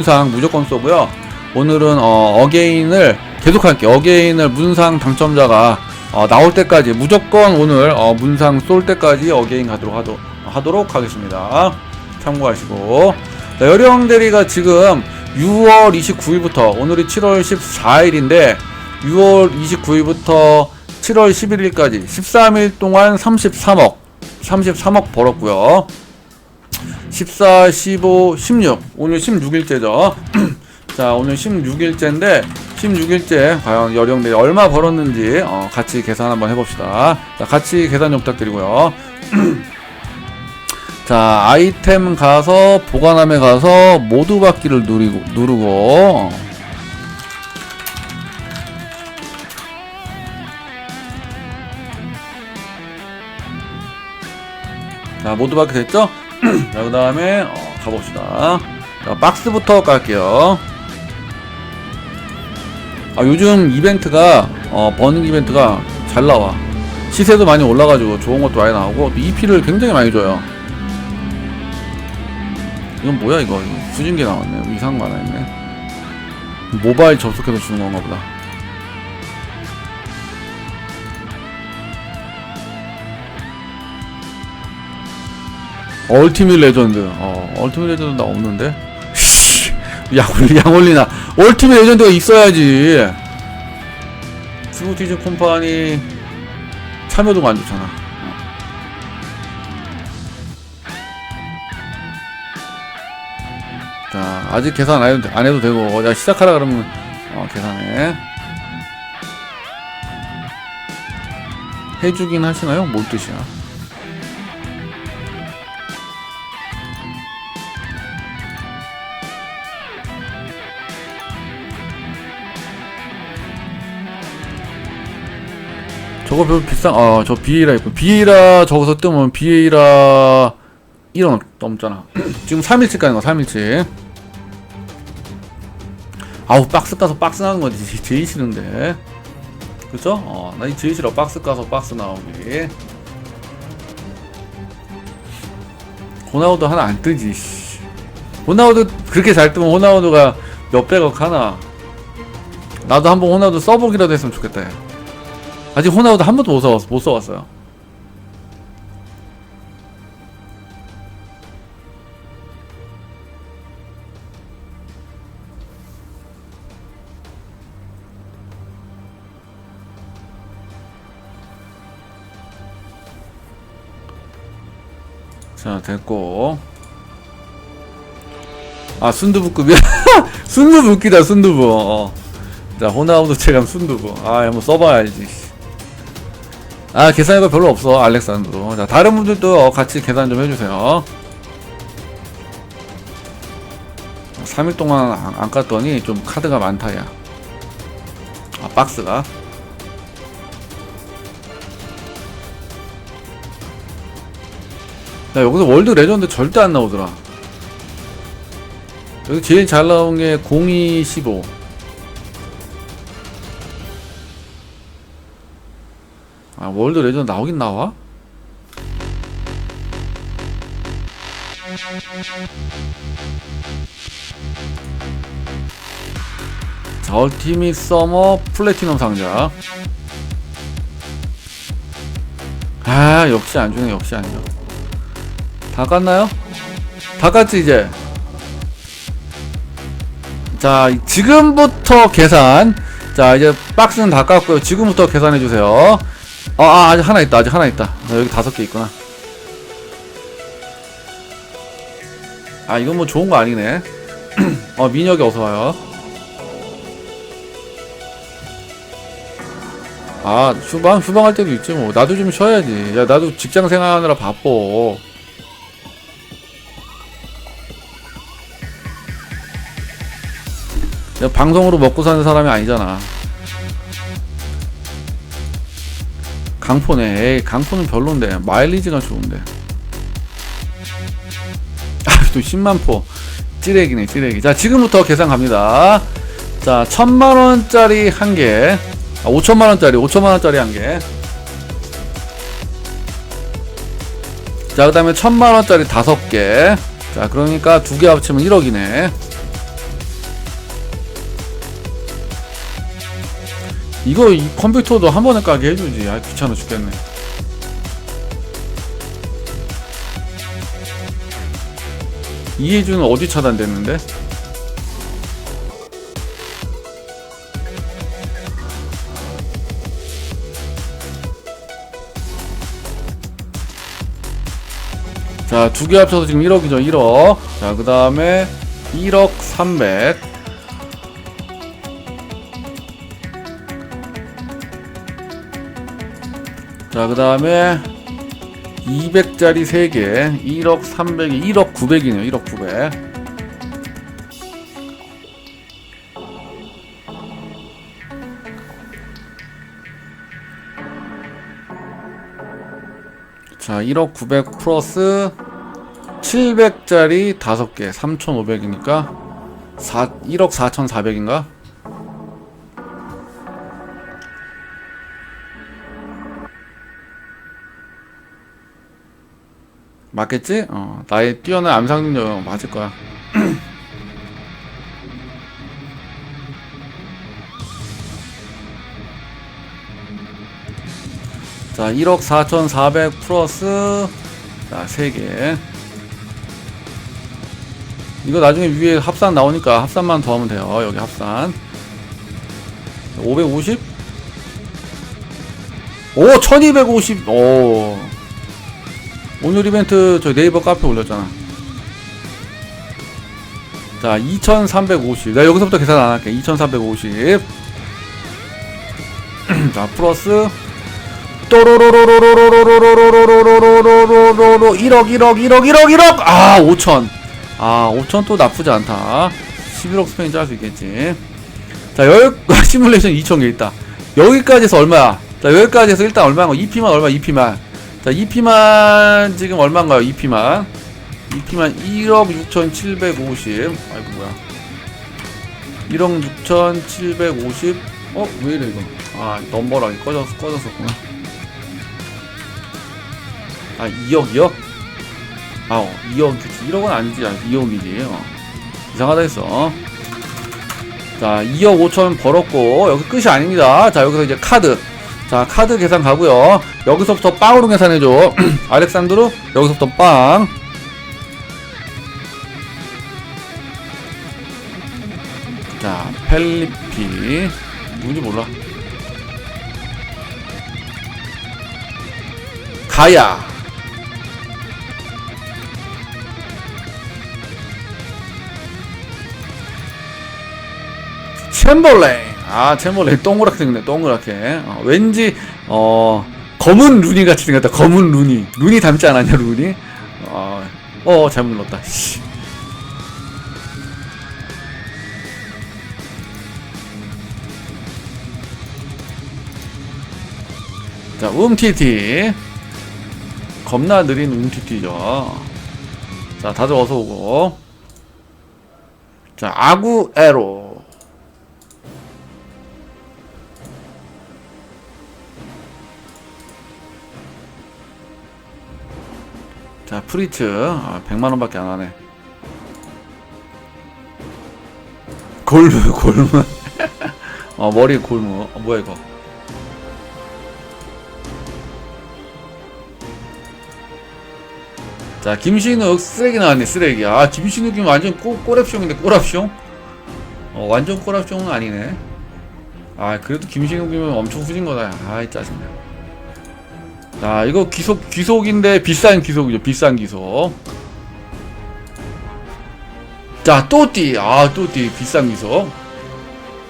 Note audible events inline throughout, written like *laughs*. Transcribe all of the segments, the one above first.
문상 무조건 쏘고요. 오늘은 어, 어게인을 계속 할게요. 어게인을 문상 당첨자가 어, 나올 때까지 무조건 오늘 어, 문상 쏠 때까지 어게인 가도록 하도, 하도록 하겠습니다. 참고하시고 자, 여령 대리가 지금 6월 29일부터 오늘이 7월 14일인데 6월 29일부터 7월 11일까지 13일 동안 33억 33억 벌었고요. 14, 15, 16. 오늘 16일째죠. *clears throat* 자, 오늘 16일째인데, 16일째 과연 여령들이 얼마 벌었는지, 어, 같이 계산 한번 해봅시다. 자, 같이 계산 좀 부탁드리고요. *clears throat* 자, 아이템 가서, 보관함에 가서, 모두 받기를 누리고, 누르고, 자, 모두 받기 됐죠? *clears throat* 자, 그 다음에, 어, 가봅시다. 자, 박스부터 깔게요. 아, 요즘 이벤트가, 어, 버닝 이벤트가 잘 나와. 시세도 많이 올라가지고 좋은 것도 많이 나오고, 또 EP를 굉장히 많이 줘요. 이건 뭐야, 이거. 수진기 나왔네. 이상한 거 하나 있네. 모바일 접속해서 주는 건가 보다. 얼티밋 레전드. 어, 얼티밋 레전드 나 없는데? 씨, 양올리, 양올리나. 얼티밋 레전드가 있어야지. 스무티즈 콤파니 참여도가 안 좋잖아. 어. 자, 아직 계산 안 해도, 안 해도 되고, 야, 시작하라 그러면, 어, 계산해. 해주긴 하시나요? 뭔 뜻이야? 저거 별로 비싼 아 저 비에이라 있고 비에이라 저거서 뜨면 비에이라 1원 넘잖아. *clears throat* 지금 3일치 가는 거 3일치 아우 박스 가서 박스 나는 거지. *laughs* 제일 싫은데. 그쵸? 어 나 이 제일 싫어. 박스 가서 박스 나오기. 호나우도 하나 안 뜨지 씨. 호나우도 그렇게 잘 뜨면 호나우도가 몇백억 하나. 나도 한번 호나우도 써보기라도 했으면 좋겠다 야. 아직 호나우도 한 번도 못 써봤어. 못 써봤어요. 자, 됐고. 아, 순두부급이야? *laughs* 순두부 웃기다, 순두부. 어. 자, 호나우도 체감 순두부. 아, 한번 써봐야지. 아 계산해봐 별로 없어 알렉산드로. 자 다른 분들도 어, 같이 계산 좀 해주세요. 3일 동안 안, 안 깠더니 좀 카드가 많다 야 아 박스가. 야 여기서 월드 레전드 절대 안 나오더라. 여기 제일 잘 나온 게 0215 아 월드 레전드 나오긴 나와? 자 얼티밋 서머 플래티넘 상자 아 역시 안 주네 역시 안 줘. 다 깠나요? 다 깠지 이제 자 지금부터 계산 자 이제 박스는 다 깠고요 지금부터 계산해 주세요 아, 아 아직 하나 있다 아직 하나 있다. 아, 여기 다섯 개 있구나. 아 이건 뭐 좋은 거 아니네. *clears throat* 어 민혁이 어서 와요. 아 휴방 휴방 할 때도 있지 뭐. 나도 좀 쉬어야지. 야 나도 직장 생활하느라 바빠. 야, 방송으로 먹고 사는 사람이 아니잖아 강포네. 에이, 강포는 별론데. 마일리지가 좋은데. 아, 또 10만포. 찌레기네, 찌레기. 자, 지금부터 계산 갑니다. 자, 천만원짜리 한 개. 아, 5천만원짜리, 5천만원짜리 한 개. 자, 그 다음에 천만원짜리 다섯 개. 자, 그러니까 두 개 합치면 1억이네. 이거 이 컴퓨터도 한 번에 까게 해주지. 아 귀찮아 죽겠네. 이해주는 어디 차단됐는데? 자, 두 개 합쳐서 지금 1억이죠, 1억. 자, 그 다음에 1억 300. 자, 그 다음에 200짜리 3개. 1억 300이 1억 900이네요, 1억 900. 자, 1억 900 플러스 700짜리 5개, 3,500이니까 4, 1억 4,400인가? 맞겠지? 어, 나의 뛰어난 암상 능력 맞을 거야. *clears throat* 자, 1억 4,400 플러스 자, 3개. 이거 나중에 위에 합산 나오니까 합산만 더 하면 돼요. 여기 합산. 550? 오, 1250. 오. 오늘 이벤트 저 네이버 카페 올렸잖아. 자, 2350. 내가 여기서부터 계산 안 할게. 2350. *clears throat* 자, 플러스 또로로로로로로로로로로로로로로로로 1억 1억 1억 1억 1억 아 5천 아 5천 또 나쁘지 않다 11억 스페인 짤수 있겠지 자 여기 *laughs* 시뮬레이션 2천 개 있다 여기까지 해서 얼마야 자 여기까지 해서 일단 얼마인 거 2피만 얼마 2피만 자 2피만 지금 얼마인가요? 2피만. 2피만 1억 6,750 아이고 뭐야. 1억 6,750 어? 왜 이래 이거? 아 넘버락이 꺼졌, 꺼졌었구나. 아 2억이요? 아 어, 2억 1억은 아니지. 아, 2억이지. 어. 이상하다 했어. 자 2억 5천 벌었고 여기 끝이 아닙니다. 자 여기서 이제 카드 자 카드 계산 가고요 여기서부터 빵으로 계산해줘 *clears throat* 알렉산드로 여기서부터 빵 자, 펠리피. 누군지 몰라. 가야. 챔벌레인. 아, 챔벌레인 동그랗게 생겼네, 동그랗게. 어, 왠지, 어, 검은 루니 같이 생겼다, 검은 루니. 루니 닮지 않았냐, 루니? 어, 어 잘못 눌렀다, 씨. 자, 움티티. 겁나 느린 움티티죠. 자, 다들 어서 오고. 자, 아구 에로. 자, 프리츠. 아, 100만원밖에 안 하네. 골무, *laughs* 골무. 어, 머리 골무. 어, 뭐야, 이거. 자 김신욱 쓰레기 나왔네 쓰레기 아 김신욱이 완전 꼬, 꼬랩숑인데 꼬랍숑 어 완전 꼬랍숑은 아니네 아 그래도 김신욱이면 엄청 후진 거다 아이 짜증나 자 이거 귀속 귀속인데 비싼 귀속이죠 비싼 귀속. 자 또띠. 아 또띠. 비싼 귀속.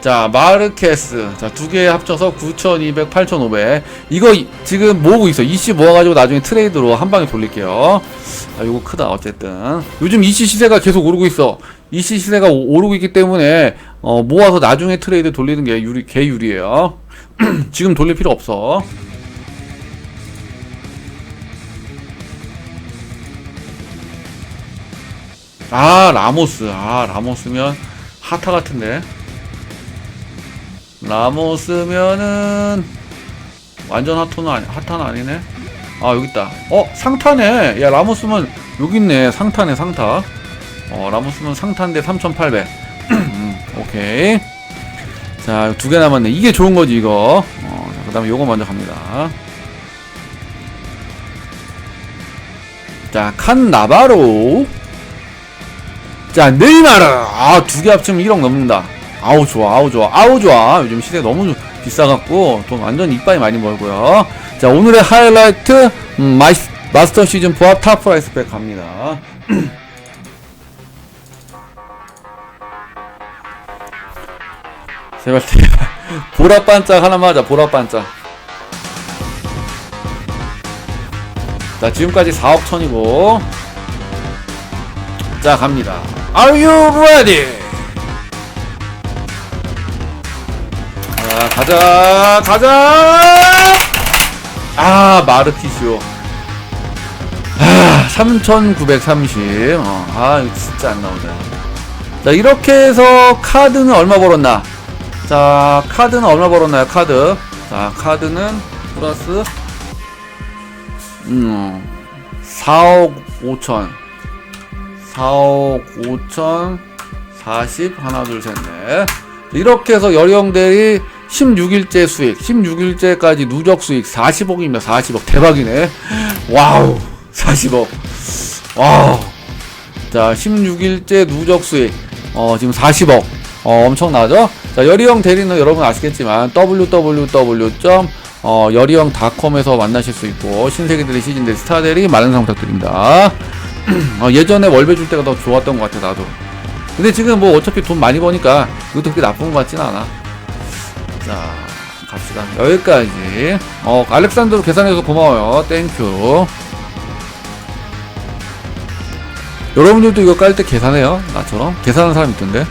자 마르케스. 자 두 개 합쳐서 9200 8500 이거 이- 지금 모으고 있어. 이씨 모아가지고 나중에 트레이드로 한 방에 돌릴게요. 아 요거 크다 어쨌든. 요즘 이씨 시세가 계속 오르고 있어. 이씨 시세가 오- 오르고 있기 때문에 어 모아서 나중에 트레이드 돌리는 게 유리 개 유리해요. *clears throat* 지금 돌릴 필요 없어 아 라모스 아 라모스면 하타 같은데 라모스면은 완전 핫토는 아니, 핫타는 아니네. 아 여기 있다. 어 상타네. 야 라모스면 여기 있네. 상타네 상타. 어 라모스면 상타인데 3,800. 음, *clears throat* 오케이. 자, 두 개 남았네. 이게 좋은 거지, 이거. 어, 자, 그 다음에 요거 먼저 갑니다. 자, 칸 나바로. 자, 네이마르. 아, 두 개 합치면 1억 넘는다. 아우, 좋아, 아우, 좋아, 아우, 좋아. 요즘 시세 너무 비싸갖고, 돈 완전 이빨이 많이 멀고요. 자, 오늘의 하이라이트, 음, 마이, 마스터 시즌 부합 탑 프라이스 백 갑니다. 제발, 제발. 보라반짝 하나만 하자, 보라반짝. 자, 지금까지 4억 천이고. 자, 갑니다. Are you ready? 자, 가자, 가자! 아, 마르티쇼. 아, 3930. 어, 아, 이거 진짜 안 나오네. 자, 이렇게 해서 카드는 얼마 벌었나? 자, 카드는 얼마 벌었나요? 카드. 자, 카드는 플러스, 음, 4억 5천. 4억 5천 40 하나 둘 셋 넷. 이렇게 해서 여령대리 16일째 수익 16일째까지 누적 수익 40억입니다. 40억. 대박이네. 와우. 40억. 와우. 자 16일째 누적 수익. 어 지금 40억. 어 엄청나죠? 자 여리형 대리는 여러분 아시겠지만 www. 어, 여리형닷컴에서 만나실 수 있고 신세계들의 시즌들 스타들이 많은 상 부탁드립니다 *clears throat* 어, 예전에 월배 줄 때가 더 좋았던 것 같아 나도. 근데 지금 뭐 어차피 돈 많이 버니까 이것도 그렇게 나쁜 것 같진 않아. 자 갑시다. 여기까지. 어 알렉산드로 계산해서 고마워요. 땡큐 여러분들도 이거 깔 때 계산해요. 나처럼. 계산하는 사람 있던데